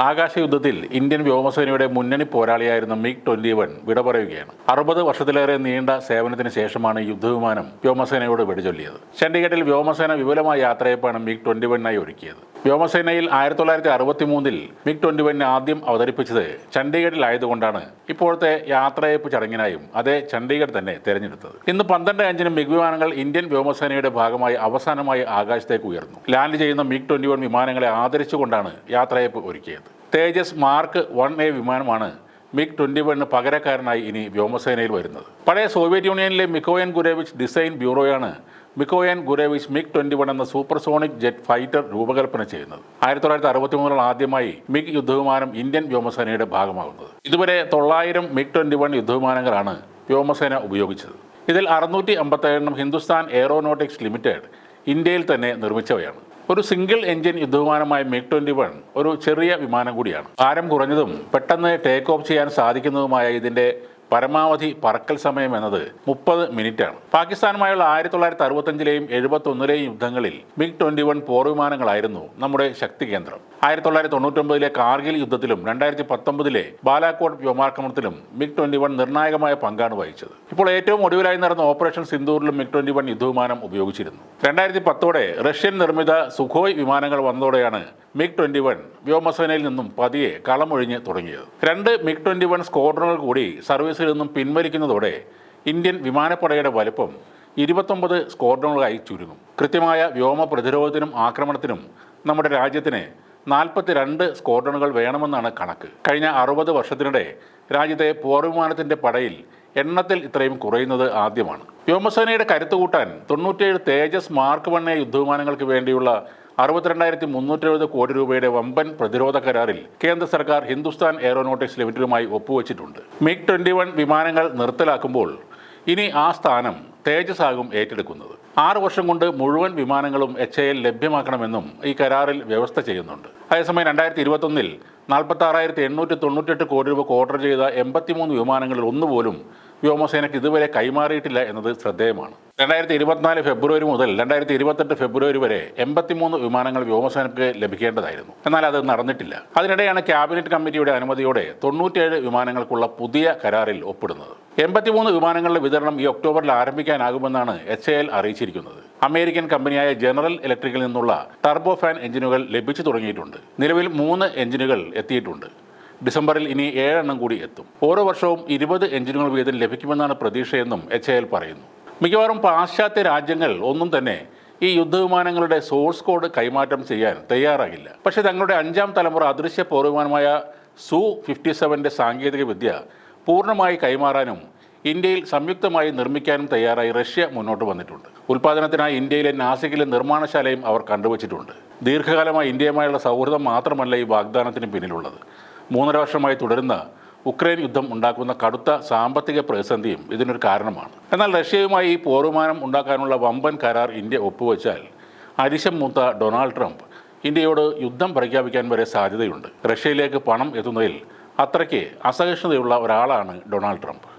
ആകാശ യുദ്ധത്തിൽ ഇന്ത്യൻ വ്യോമസേനയുടെ മുന്നണി പോരാളിയായിരുന്ന മിഗ് ട്വന്റി വൺ വിട പറയുകയാണ്. അറുപത് വർഷത്തിലേറെ നീണ്ട സേവനത്തിന് ശേഷമാണ് യുദ്ധവിമാനം വ്യോമസേനയോട് വെടിചൊല്ലിയത്. ചണ്ഡീഗഡിൽ വ്യോമസേന വിപുലമായ യാത്രയപ്പാണ് മിഗ് ട്വന്റി വണ്ണായി ഒരുക്കിയത്. വ്യോമസേനയിൽ ആയിരത്തി തൊള്ളായിരത്തി അറുപത്തി മൂന്നിൽ മിഗ് ട്വന്റി വണ്ണിനെ ആദ്യം അവതരിപ്പിച്ചത് ചണ്ഡീഗഡിലായതുകൊണ്ടാണ് ഇപ്പോഴത്തെ യാത്രയപ്പ് ചടങ്ങിനായും അതേ ചണ്ഡീഗഡ് തന്നെ തെരഞ്ഞെടുത്തത്. ഇന്ന് പന്ത്രണ്ട് അഞ്ചിന് മിഗ് വിമാനങ്ങൾ ഇന്ത്യൻ വ്യോമസേനയുടെ ഭാഗമായി അവസാനമായി ആകാശത്തേക്ക് ഉയർന്നു. ലാൻഡ് ചെയ്യുന്ന മിഗ് ട്വന്റി വൺ വിമാനങ്ങളെ ആദരിച്ചുകൊണ്ടാണ് യാത്രയപ്പ് ഒരുക്കിയത്. തേജസ് മാർക്ക് വൺ എ വിമാനമാണ് മിഗ് ട്വന്റി വണ്ണിന് പകരക്കാരനായി ഇനി വ്യോമസേനയിൽ വരുന്നത്. പഴയ സോവിയറ്റ് യൂണിയനിലെ Mikoyan Gurevich design ബ്യൂറോയാണ് Mikoyan Gurevich MiG twenty one എന്ന സൂപ്പർസോണിക് ജെറ്റ് ഫൈറ്റർ രൂപകൽപ്പന ചെയ്യുന്നത്. ആയിരത്തി തൊള്ളായിരത്തി അറുപത്തി മൂന്നിൽ ആദ്യമായി മിഗ് യുദ്ധവിമാനം ഇന്ത്യൻ വ്യോമസേനയുടെ ഭാഗമാകുന്നത്. ഇതുവരെ തൊള്ളായിരം മിഗ് ട്വന്റി വൺ യുദ്ധവിമാനങ്ങളാണ് വ്യോമസേന ഉപയോഗിച്ചത്. ഇതിൽ അറുന്നൂറ്റി അമ്പത്തേഴെണ്ണം ഹിന്ദുസ്ഥാൻ എയറോനോട്ടിക്സ് ലിമിറ്റഡ് ഇന്ത്യയിൽ തന്നെ നിർമ്മിച്ചവയാണ്. ഒരു സിംഗിൾ എഞ്ചിൻ യുദ്ധവിമാനമായ മിഗ് ട്വന്റി വൺ ഒരു ചെറിയ വിമാനം കൂടിയാണ്. ഭാരം കുറഞ്ഞതും പെട്ടെന്ന് ടേക്ക് ഓഫ് ചെയ്യാൻ സാധിക്കുന്നതുമായ ഇതിന്റെ പരമാവധി പറക്കൽ സമയം എന്നത് മുപ്പത് മിനിറ്റാണ്. പാകിസ്ഥാനുമായുള്ള ആയിരത്തി തൊള്ളായിരത്തി അറുപത്തഞ്ചിലെയും എഴുപത്തൊന്നിലെയും യുദ്ധങ്ങളിൽ മിഗ് ട്വന്റി വൺ പോർവിമാനങ്ങളായിരുന്നു നമ്മുടെ ശക്തി കേന്ദ്രം. ആയിരത്തി തൊള്ളായിരത്തി തൊണ്ണൂറ്റൊമ്പതിലെ കാർഗിൽ യുദ്ധത്തിലും രണ്ടായിരത്തി പത്തൊമ്പതിലെ ബാലാക്കോട്ട് വ്യോമാക്രമണത്തിലും മിഗ് ട്വന്റി വൺ നിർണായകമായ പങ്കാണ് വഹിച്ചത്. ഇപ്പോൾ ഏറ്റവും ഒടുവിലായി നടന്ന ഓപ്പറേഷൻ സിന്ദൂറിലും മിഗ് ട്വന്റി വൺ യുദ്ധവിമാനം ഉപയോഗിച്ചിരുന്നു. രണ്ടായിരത്തി പത്തോടെ റഷ്യൻ നിർമ്മിത സുഖോയ് വിമാനങ്ങൾ വന്നതോടെയാണ് മിഗ് ട്വന്റി വൺ വ്യോമസേനയിൽ നിന്നും പതിയെ കളമൊഴിഞ്ഞ് തുടങ്ങിയത്. രണ്ട് മിഗ് ട്വന്റി വൺ സ്ക്വാഡ്രണുകൾ കൂടി സർവീസിൽ നിന്നും പിൻവലിക്കുന്നതോടെ ഇന്ത്യൻ വിമാനപ്പടയുടെ വലുപ്പം ഇരുപത്തൊമ്പത് സ്ക്വാഡ്രണുകളായി ചുരുങ്ങും. കൃത്യമായ വ്യോമ പ്രതിരോധത്തിനും ആക്രമണത്തിനും നമ്മുടെ രാജ്യത്തിന് നാൽപ്പത്തിരണ്ട് സ്ക്വാഡ്രണുകൾ വേണമെന്നാണ് കണക്ക്. കഴിഞ്ഞ അറുപത് വർഷത്തിനിടെ രാജ്യത്തെ പോർവിമാനത്തിന്റെ പടയിൽ എണ്ണത്തിൽ ഇത്രയും കുറയുന്നത് ആദ്യമാണ്. വ്യോമസേനയുടെ കരുത്ത് കൂട്ടാൻ തൊണ്ണൂറ്റിയേഴ് തേജസ് മാർക്ക് വൺ യുദ്ധവിമാനങ്ങൾക്ക് വേണ്ടിയുള്ള അറുപത്തിരണ്ടായിരത്തി മുന്നൂറ്റി എഴുപത് കോടി രൂപയുടെ വമ്പൻ പ്രതിരോധ കരാറിൽ കേന്ദ്ര സർക്കാർ ഹിന്ദുസ്ഥാൻ എയറോനോട്ടിക്സ് ലിമിറ്റഡുമായി ഒപ്പുവച്ചിട്ടുണ്ട്. മിഗ് ട്വന്റി വൺ വിമാനങ്ങൾ നിർത്തലാക്കുമ്പോൾ ഇനി ആ സ്ഥാനം തേജസ് ആകും ഏറ്റെടുക്കുന്നത്. ആറ് വർഷം കൊണ്ട് മുഴുവൻ വിമാനങ്ങളും എച്ച് എൽ ലഭ്യമാക്കണമെന്നും ഈ കരാറിൽ വ്യവസ്ഥ ചെയ്യുന്നുണ്ട്. അതേസമയം രണ്ടായിരത്തി ഇരുപത്തൊന്നിൽ നാൽപ്പത്തി ആറായിരത്തി എണ്ണൂറ്റി തൊണ്ണൂറ്റെട്ട് കോടി രൂപ ഓർഡർ ചെയ്ത എൺപത്തിമൂന്ന് വിമാനങ്ങളിൽ ഒന്നുപോലും വ്യോമസേനയ്ക്ക് ഇതുവരെ കൈമാറിയിട്ടില്ല എന്നത് ശ്രദ്ധേയമാണ്. രണ്ടായിരത്തി ഇരുപത്തിനാല് ഫെബ്രുവരി മുതൽ രണ്ടായിരത്തി ഇരുപത്തെട്ട് ഫെബ്രുവരി വരെ എൺപത്തിമൂന്ന് വിമാനങ്ങൾ വ്യോമസേനയ്ക്ക് ലഭിക്കേണ്ടതായിരുന്നു. എന്നാൽ അത് നടന്നിട്ടില്ല. അതിനിടെയാണ് ക്യാബിനറ്റ് കമ്മിറ്റിയുടെ അനുമതിയോടെ തൊണ്ണൂറ്റിയേഴ് വിമാനങ്ങൾക്കുള്ള പുതിയ കരാറിൽ ഒപ്പിടുന്നത്. എൺപത്തിമൂന്ന് വിമാനങ്ങളുടെ വിതരണം ഈ ഒക്ടോബറിൽ ആരംഭിക്കാനാകുമെന്നാണ് എച്ച് എ എൽ അറിയിച്ചിരിക്കുന്നത്. അമേരിക്കൻ കമ്പനിയായ ജനറൽ ഇലക്ട്രിക്കിൽ നിന്നുള്ള ടർബോ ഫാൻ എഞ്ചിനുകൾ ലഭിച്ചു തുടങ്ങിയിട്ടുണ്ട്. നിലവിൽ മൂന്ന് എഞ്ചിനുകൾ എത്തിയിട്ടുണ്ട്. ഡിസംബറിൽ ഇനി ഏഴെണ്ണം കൂടി എത്തും. ഓരോ വർഷവും ഇരുപത് എഞ്ചിനുകൾ വീതം ലഭിക്കുമെന്നാണ് പ്രതീക്ഷയെന്നും എച്ച് എൽ പറയുന്നു. മിക്കവാറും പാശ്ചാത്യ രാജ്യങ്ങൾ ഒന്നും തന്നെ ഈ യുദ്ധവിമാനങ്ങളുടെ സോഴ്സ് കോഡ് കൈമാറ്റം ചെയ്യാൻ തയ്യാറാകില്ല. പക്ഷേ തങ്ങളുടെ അഞ്ചാം തലമുറ അദൃശ്യ പോർവിമാനമായ സു ഫിഫ്റ്റി സെവന്റെ സാങ്കേതിക വിദ്യ പൂർണമായി കൈമാറാനും ഇന്ത്യയിൽ സംയുക്തമായി നിർമ്മിക്കാനും തയ്യാറായി റഷ്യ മുന്നോട്ട് വന്നിട്ടുണ്ട്. ഉൽപ്പാദനത്തിനായി ഇന്ത്യയിലെ നാസിക്കിലെ നിർമ്മാണശാലയും അവർ കണ്ടുവച്ചിട്ടുണ്ട്. ദീർഘകാലമായി ഇന്ത്യയുമായുള്ള സൗഹൃദം മാത്രമല്ല ഈ വാഗ്ദാനത്തിന് പിന്നിലുള്ളത്. മൂന്നര വർഷമായി തുടരുന്ന ഉക്രൈൻ യുദ്ധം ഉണ്ടാക്കുന്ന കടുത്ത സാമ്പത്തിക പ്രതിസന്ധിയും ഇതിനൊരു കാരണമാണ്. എന്നാൽ റഷ്യയുമായി ഈ പോർവിമാനം ഉണ്ടാക്കാനുള്ള വമ്പൻ കരാർ ഇന്ത്യ ഒപ്പുവെച്ചാൽ അരിശം മൂത്ത ഡൊണാൾഡ് ട്രംപ് ഇന്ത്യയോട് യുദ്ധം പ്രഖ്യാപിക്കാൻ വരെ സാധ്യതയുണ്ട്. റഷ്യയിലേക്ക് പണം എത്തുന്നതിൽ അത്രയ്ക്ക് അസഹിഷ്ണുതയുള്ള ഒരാളാണ് ഡൊണാൾഡ് ട്രംപ്.